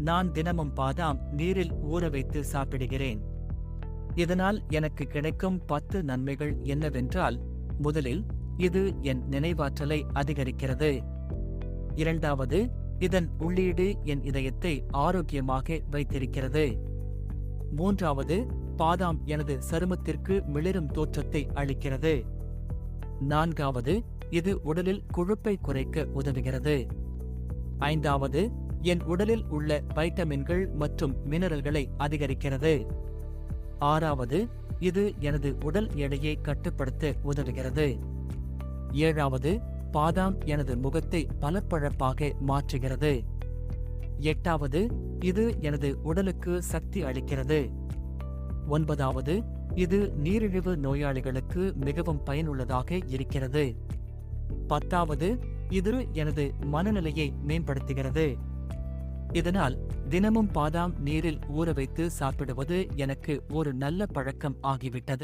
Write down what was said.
நான் தினமும் பாதாம் நீரில் ஊற வைத்து சாப்பிடுகிறேன். இதனால் எனக்கு கிடைக்கும் பத்து நன்மைகள் என்னவென்றால் முதலில் இது என் நினைவாற்றலை அதிகரிக்கிறது. இரண்டாவது இதன் உள்ளீடு என் இதயத்தை ஆரோக்கியமாக வைத்திருக்கிறது. மூன்றாவது பாதாம் எனது சருமத்திற்கு மிளிரும் தோற்றத்தை அளிக்கிறது. நான்காவது இது உடலில் கொழுப்பை குறைக்க உதவுகிறது. ஐந்தாவது என் உடலில் உள்ள வைட்டமின்கள் மற்றும் மினரல்களை அதிகரிக்கிறது. ஆறாவது இது எனது உடல் எடையை கட்டுப்படுத்த உதவுகிறது. ஏழாவது பாதாம் எனது முகத்தை பளபளப்பாக மாற்றுகிறது. எட்டாவது இது எனது உடலுக்கு சக்தி அளிக்கிறது. ஒன்பதாவது இது நீரிழிவு நோயாளிகளுக்கு மிகவும் பயனுள்ளதாக இருக்கிறது. பத்தாவது இது எனது மனநிலையை மேம்படுத்துகிறது. இதனால் தினமும் பாதாம் நீரில் ஊற வைத்து சாப்பிடுவது எனக்கு ஒரு நல்ல பழக்கம் ஆகிவிட்டது.